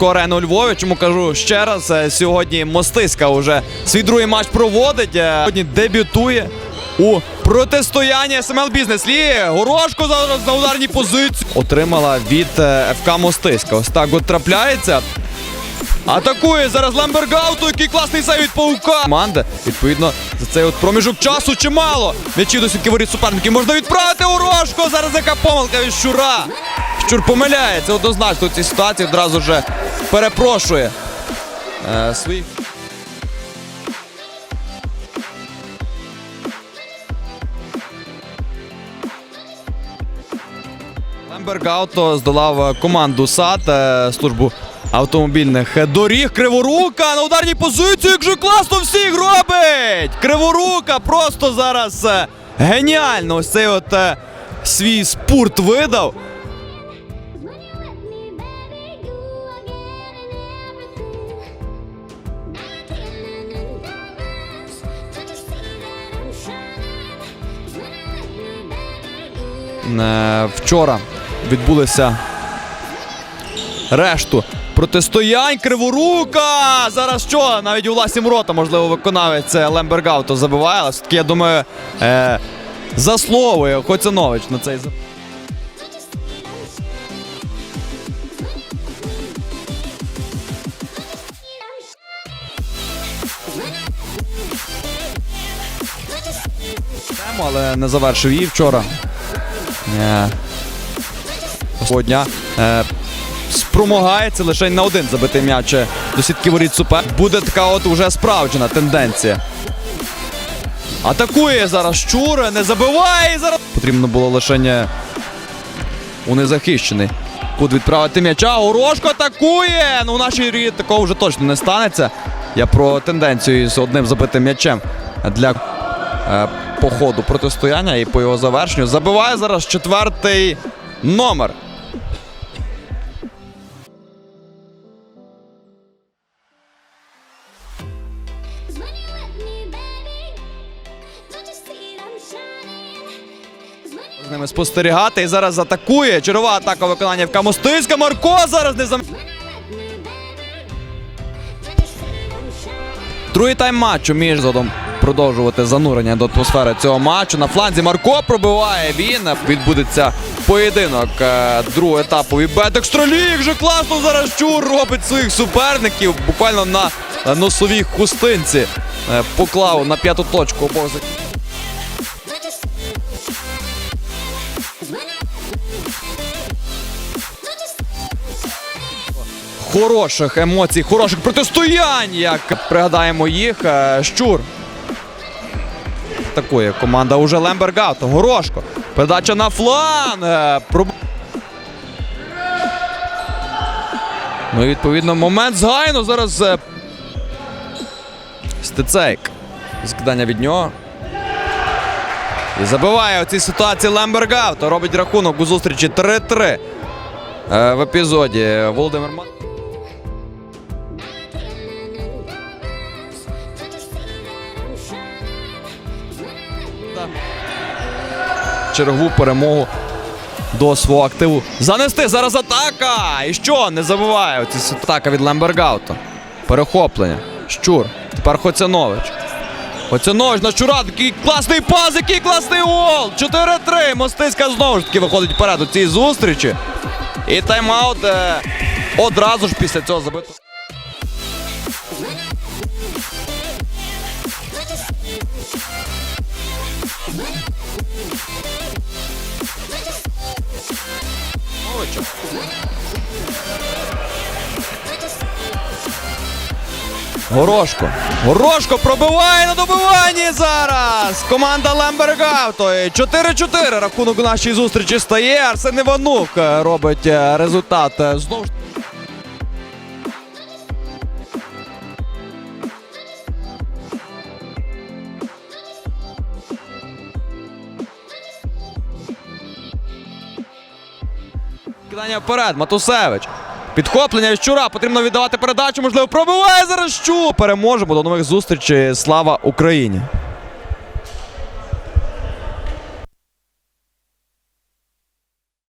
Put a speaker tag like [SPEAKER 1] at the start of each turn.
[SPEAKER 1] Львівську арену Львові. Чому кажу ще раз, е, сьогодні Мостиська вже свій другий матч проводить. е, Сьогодні дебютує у протистоянні СМЛ Бізнес Лі. Горошко зараз на ударній позиції. Отримала від е, ФК Мостиська. Ось так от трапляється. Атакує зараз Ламбергауто, який класний сейв від паука. Команда, відповідно, за цей от проміжок часу чимало. М'ячі до сітки воріт суперників можна відправити у Зараз яка помилка від Щура. Щур помиляється однозначно у цій ситуації. Одразу же перепрошує е, своїх. Лембергауто здолав команду САД, е, службу автомобільних доріг. Криворука на ударній позиції. Як же класно всіх робить! Криворука просто зараз е, геніально. Ось цей от е, свій спорт видав. Вчора відбулися решту протистоянь. Криворука! Зараз що? Навіть у власні ворота, можливо, виконавець е, Лембергауто забиває, але все-таки, я думаю, е, засловує Хоцянович на цей але не завершив її вчора. Е, Свого дня е, спромагається лише на один забитий м'яч до сітки воріт супер. Буде така от уже справджена тенденція. Атакує зараз Щур, не забиває зараз. Потрібно було лише у незахищений. Куди відправити м'яча. Горошко атакує! Ну, у нашій рі такого вже точно не станеться. Я про тенденцію з одним забитим м'ячем для е, по ходу протистояння і по його завершенню. Забиває зараз четвертий номер. З ними спостерігати і зараз атакує. Чергова атака виконання в Камостиська. Марко зараз не зам... Другий тайм матчу між задом продовжувати занурення до атмосфери цього матчу. На фланзі Марко пробиває він. Відбудеться поєдинок е, другого етапу. І бет екстраліг вже класно зараз Чур робить своїх суперників. Буквально на е, носовій хустинці е, поклав на п'яту точку
[SPEAKER 2] see?
[SPEAKER 1] хороших емоцій, хороших протистоянь, як пригадаємо їх. Щур. Атакує команда уже Лембергауто. Горошко. Передача на фланг. е, проб- Ну відповідно момент згайно зараз. е, Стецейк. Скидання від нього. І забиває у цій ситуації Лембергауто. Робить рахунок у зустрічі 3-3 е, в епізоді. Володимир Ман. Чергову перемогу до свого активу. Занести зараз атака! І що? Не забуває. Оці атака від Лембергауто. Перехоплення. Щур. Тепер Хоцянович. Хоцянович на Щура. Такий класний пас, який класний гол! 4-3. Мостиська знову ж таки виходить вперед у цій зустрічі. І тайм-аут е, одразу ж після цього забито. Горошко. Горошко пробиває на добиванні зараз. Команда Лембергауто. 4-4. Рахунок у нашій зустрічі стає. Арсен Іванук е, робить е, результат. Е, Знову ж Кидання вперед, Матусевич. Підхоплення щура. Потрібно віддавати передачу. Можливо, пробиває зараз щу. Переможемо. До нових зустрічей. Слава Україні!